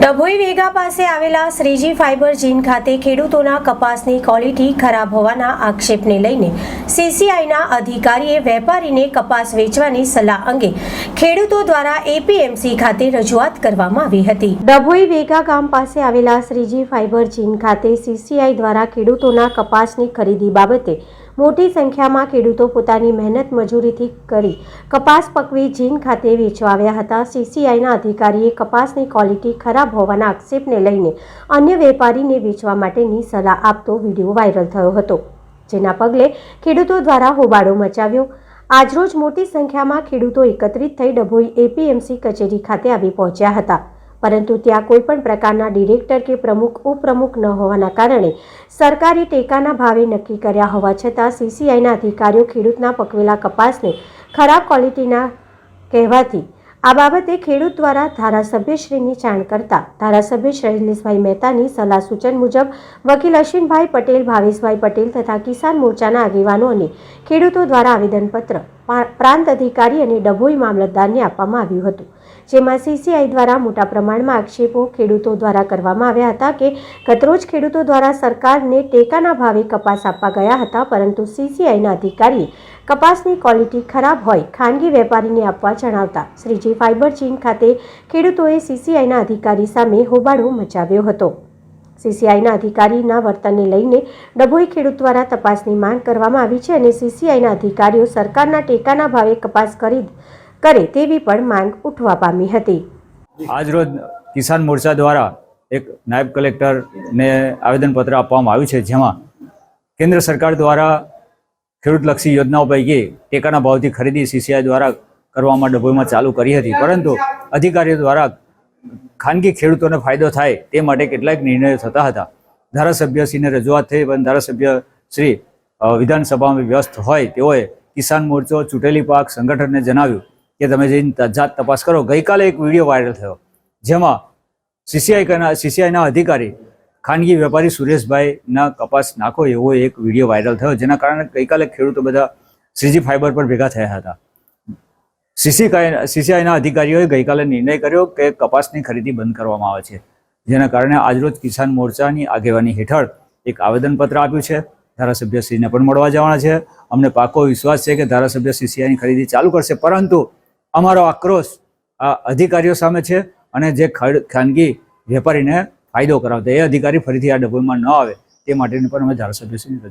ડભોઈ વેગા પાસે આવેલા શ્રીજી ફાઇબર જીન ખાતે ખેડૂતોના કપાસની ક્વોલિટી ખરાબ હોવાના આક્ષેપને લઈને સીસીઆઈના અધિકારીએ વેપારીને કપાસ વેચવાની સલાહ અંગે ખેડૂતો દ્વારા એપીએમસી ખાતે રજૂઆત કરવામાં આવી હતી. ડભોઈ વેગા ગામ પાસે આવેલા શ્રીજી ફાઇબર જીન ખાતે સીસીઆઈ દ્વારા ખેડૂતોના કપાસની ખરીદી બાબતે મોટી સંખ્યામાં ખેડૂતો પોતાની મહેનત મજૂરીથી કરી કપાસ પકવી જીન ખાતે વેચવા આવ્યા હતા. સીસીઆઈના અધિકારીએ કપાસની ક્વોલિટી ખરાબ હોવાના આક્ષેપને લઈને અન્ય વેપારીને વેચવા માટેની સલાહ આપતો વીડિયો વાયરલ થયો હતો, જેના પગલે ખેડૂતો દ્વારા હોબાળો મચાવ્યો. આજરોજ મોટી સંખ્યામાં ખેડૂતો એકત્રિત થઈ ડભોઈ એપીએમસી કચેરી ખાતે આવી પહોંચ્યા હતા. પરંતુ ત્યાં કોઈ પણ પ્રકારના ડિરેક્ટર કે પ્રમુખ, ઉપપ્રમુખ ન હોવાના કારણે સરકારે ટેકાના ભાવે નક્કી કર્યા હોવા છતાં સીસીઆઈના અધિકારીઓ ખેડૂતના પકવેલા કપાસને ખરાબ ક્વોલિટીના કહેવાથી આ બાબતે ખેડૂત દ્વારા ધારાસભ્યશ્રીની જાણ કરતા ધારાસભ્ય શૈલેષભાઈ મહેતાની સલાહ સૂચન મુજબ વકીલ અશ્વિનભાઈ પટેલ, ભાવેશભાઈ પટેલ તથા કિસાન મોરચાના આગેવાનો અને ખેડૂતો દ્વારા આવેદનપત્ર પ્રાંત અધિકારી અને ડભોઈ મામલતદારને આપવામાં આવ્યું હતું. જેમાં સીસીઆઈ દ્વારા મોટા પ્રમાણમાં આક્ષેપો ખેડૂતો દ્વારા કરવામાં આવ્યા હતા કે ગતરોજ ખેડૂતો દ્વારા સરકારને ટેકાના ભાવે કપાસ આપવા ગયા હતા, પરંતુ સીસીઆઈના અધિકારીએ કપાસની ક્વોલિટી ખરાબ હોય, ખાનગી વેપારીને આપવા જણાવતા શ્રીજી ફાઇબર ચીન ખાતે ખેડૂતોએ સીસીઆઈના અધિકારી સામે હોબાળો મચાવ્યો હતો. સીસીઆઈના અધિકારીના વર્તનને લઈને ડભોઈ ખેડૂત દ્વારા તપાસની માંગ કરવામાં આવી છે અને સીસીઆઈના અધિકારીઓ સરકારના ટેકાના ભાવે કપાસ ખરીદ કરે તેવી પણ માંગ ઉઠવા પામી હતી. આજરોજ કિસાન મોરચા દ્વારા એક નાયબ કલેક્ટરને આવેદનપત્ર આપવામાં આવ્યું છે, જેમાં કેન્દ્ર સરકાર દ્વારા ખેડૂતલક્ષી યોજનાઓ પૈકી ટેકાના ભાવથી ખરીદી સીસીઆઈ દ્વારા કરવામાં ડભોઈમાં ચાલુ કરી હતી. પરંતુ અધિકારીઓ દ્વારા ખાનગી ખેડૂતોને ફાયદો થાય તે માટે કેટલાક નિર્ણયો થતા હતા. ધારાસભ્યશ્રીને રજૂઆત થઈ, પણ ધારાસભ્ય શ્રી વિધાનસભામાં વ્યસ્ત હોય તેઓએ કિસાન મોરચો, ચૂંટેલી પાક સંગઠનને જણાવ્યું કે તમે જઈને જાત તપાસ કરો. ગઈકાલે એક વીડિયો વાયરલ થયો, જેમાં સીસીઆઈ સીસીઆઈના અધિકારી ખાનગી વેપારી સુરેશભાઈના કપાસ નાખો એવો એક વીડિયો વાયરલ થયો, જેના કારણે ગઈકાલે ખેડૂતો બધા શ્રીજી ફાઈબર પર ભેગા થયા હતા. સીસીઆઈ સીસીઆઈના અધિકારીઓએ ગઈકાલે નિર્ણય કર્યો કે કપાસની ખરીદી બંધ કરવામાં આવે છે. જેના કારણે આજરોજ કિસાન મોરચાની આગેવાની હેઠળ એક આવેદનપત્ર આપ્યું છે. ધારાસભ્યશ્રીને પણ મળવા જવાના છે. અમને પાકો વિશ્વાસ છે કે ધારાસભ્ય સીસીઆઈની ખરીદી ચાલુ કરશે, પરંતુ અમારો આક્રોશ આ અધિકારીઓ સામે છે અને જે ખાનગી વેપારીને ફાયદો કરાવતા એ અધિકારી ફરીથી આ ડભોઈમાં ન આવે તે માટેની પણ અમે ધારાસભ્યશ્રીની